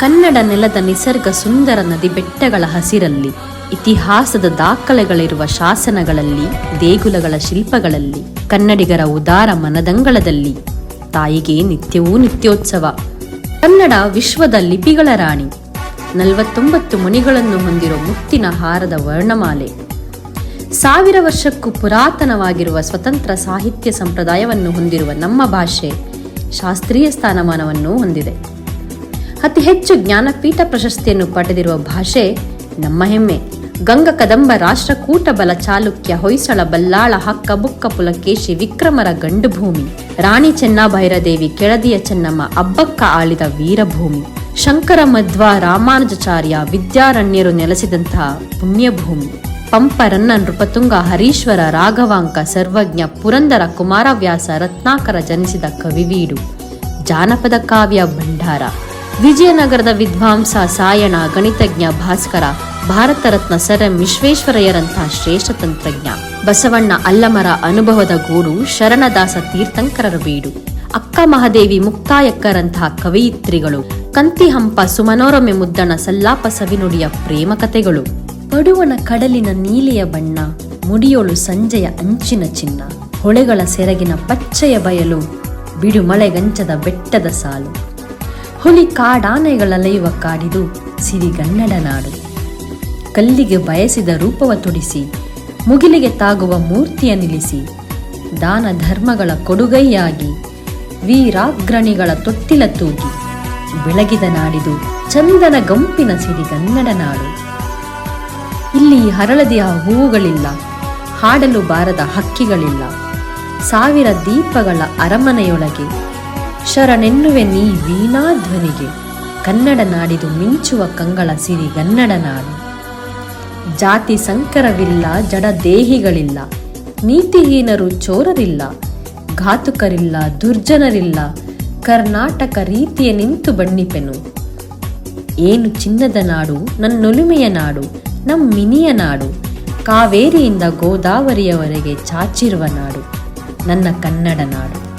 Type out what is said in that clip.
ಕನ್ನಡ ನೆಲದ ನಿಸರ್ಗ ಸುಂದರ ನದಿ ಬೆಟ್ಟಗಳ ಹಸಿರಲ್ಲಿ, ಇತಿಹಾಸದ ದಾಖಲೆಗಳಿರುವ ಶಾಸನಗಳಲ್ಲಿ, ದೇಗುಲಗಳ ಶಿಲ್ಪಗಳಲ್ಲಿ, ಕನ್ನಡಿಗರ ಉದಾರ ಮನದಂಗಳದಲ್ಲಿ, ತಾಯಿಗೆ ನಿತ್ಯವೂ ನಿತ್ಯೋತ್ಸವ. ಕನ್ನಡ ವಿಶ್ವದ ಲಿಪಿಗಳ ರಾಣಿ, ನಲವತ್ತೊಂಬತ್ತು ಮುನಿಗಳನ್ನು ಹೊಂದಿರುವ ಮುತ್ತಿನ ಹಾರದ ವರ್ಣಮಾಲೆ. ಸಾವಿರ ವರ್ಷಕ್ಕೂ ಪುರಾತನವಾಗಿರುವ ಸ್ವತಂತ್ರ ಸಾಹಿತ್ಯ ಸಂಪ್ರದಾಯವನ್ನು ಹೊಂದಿರುವ ನಮ್ಮ ಭಾಷೆ ಶಾಸ್ತ್ರೀಯ ಸ್ಥಾನಮಾನವನ್ನು ಹೊಂದಿದೆ. ಅತಿ ಹೆಚ್ಚು ಜ್ಞಾನಪೀಠ ಪ್ರಶಸ್ತಿಯನ್ನು ಪಡೆದಿರುವ ಭಾಷೆ ನಮ್ಮ ಹೆಮ್ಮೆ. ಗಂಗ ಕದಂಬ ರಾಷ್ಟ್ರಕೂಟ ಬಲ ಚಾಲುಕ್ಯ ಹೊಯ್ಸಳ ಬಲ್ಲಾಳ ಹಕ್ಕ ಬುಕ್ಕ ಪುಲಕೇಶಿ ವಿಕ್ರಮರ ಗಂಡು ಭೂಮಿ. ರಾಣಿ ಚೆನ್ನಭೈರದೇವಿ ಕೆಳದಿಯ ಚೆನ್ನಮ್ಮ ಅಬ್ಬಕ್ಕ ಆಳಿದ ವೀರಭೂಮಿ. ಶಂಕರ ಮಧ್ವ ರಾಮಾನುಜಾಚಾರ್ಯ ವಿದ್ಯಾರಣ್ಯರು ನೆಲೆಸಿದಂತಹ ಪುಣ್ಯಭೂಮಿ. ಪಂಪ ರನ್ನ ನೃಪತುಂಗ ಹರೀಶ್ವರ ರಾಘವಾಂಕ ಸರ್ವಜ್ಞ ಪುರಂದರ ಕುಮಾರವ್ಯಾಸ ರತ್ನಾಕರ ಜನಿಸಿದ ಕವಿವೀಡು. ಜಾನಪದ ಕಾವ್ಯ ಭಂಡಾರ. ವಿಜಯನಗರದ ವಿದ್ವಾಂಸ ಸಾಯಣ ಗಣಿತಜ್ಞ ಭಾಸ್ಕರ ಭಾರತ ರತ್ನ ಸರ್ ಎಂ ವಿಶ್ವೇಶ್ವರಯ್ಯರಂತಹ ಶ್ರೇಷ್ಠ ತಂತ್ರಜ್ಞ. ಬಸವಣ್ಣ ಅಲ್ಲಮರ ಅನುಭವದ ಗೂಡು ಶರಣದಾಸ ತೀರ್ಥಂಕರರ ಬೀಡು. ಅಕ್ಕ ಮಹಾದೇವಿ ಮುಕ್ತಾಯಕ್ಕರಂತಹ ಕವಯಿತ್ರಿಗಳು. ಕಂತಿಹಂಪ ಸುಮನೋರಮೆ ಮುದ್ದಣ ಸಲ್ಲಾಪ ಸವಿನುಡಿಯ ಪ್ರೇಮ ಕಥೆಗಳು ಪಡುವನ ಕಡಲಿನ ನೀಲಿಯ ಬಣ್ಣ, ಮುಡಿಯೋಳು ಸಂಜೆಯ ಅಂಚಿನ ಚಿನ್ನ. ಹೊಳೆಗಳ ಸೆರಗಿನ ಪಚ್ಚೆಯ ಬಯಲು ಬಿಡುಮಳೆಗಂಚದ ಬೆಟ್ಟದ ಸಾಲು. ಹುಲಿ ಕಾಡಾನೆಗಳ ಲೈವ ಕಾಡಿದು ಸಿರಿಗನ್ನಡ ನಾಡು. ಕಲ್ಲಿಗೆ ಬಯಸಿದ ರೂಪವ ತುಡಿಸಿ, ಮುಗಿಲಿಗೆ ತಾಗುವ ಮೂರ್ತಿಯ ನಿಲ್ಲಿಸಿ, ದಾನ ಧರ್ಮಗಳ ಕೊಡುಗೈಯಾಗಿ, ವೀರಾಗ್ರಣಿಗಳ ತೊಟ್ಟಿಲ ತೂಗಿ, ಬೆಳಗಿದ ನಾಡಿದು ಚಂದನ ಗಂಪಿನ ಸಿರಿಗನ್ನಡ ನಾಡು. ಇಲ್ಲಿ ಹರಳದಿಯ ಹೂವುಗಳಿಲ್ಲ, ಹಾಡಲು ಬಾರದ ಹಕ್ಕಿಗಳಿಲ್ಲ, ಸಾವಿರ ದೀಪಗಳ ಅರಮನೆಯೊಳಗೆ ಶರಣೆನ್ನುವೆ ನೀ ವೀಣಾಧ್ವನಿಗೆ. ಕನ್ನಡ ನಾಡಿದು ಮಿಂಚುವ ಕಂಗಳ ಸಿರಿ ಗನ್ನಡ ನಾಡು. ಜಾತಿ ಸಂಕರವಿಲ್ಲ, ಜಡ ದೇಹಿಗಳಿಲ್ಲ. ನೀತಿಹೀನರು ಚೋರರಿಲ್ಲ, ಘಾತುಕರಿಲ್ಲ, ದುರ್ಜನರಿಲ್ಲ. ಕರ್ನಾಟಕ ರೀತಿಯ ನಿಂತು ಬಣ್ಣಿಪೆನು. ಏನು ಚಿನ್ನದ ನಾಡು, ನನ್ನೊಲುಮೆಯ ನಾಡು, ನಮ್ಮಿನಿಯ ನಾಡು. ಕಾವೇರಿಯಿಂದ ಗೋದಾವರಿಯವರೆಗೆ ಚಾಚಿರುವ ನಾಡು, ನನ್ನ ಕನ್ನಡ ನಾಡು.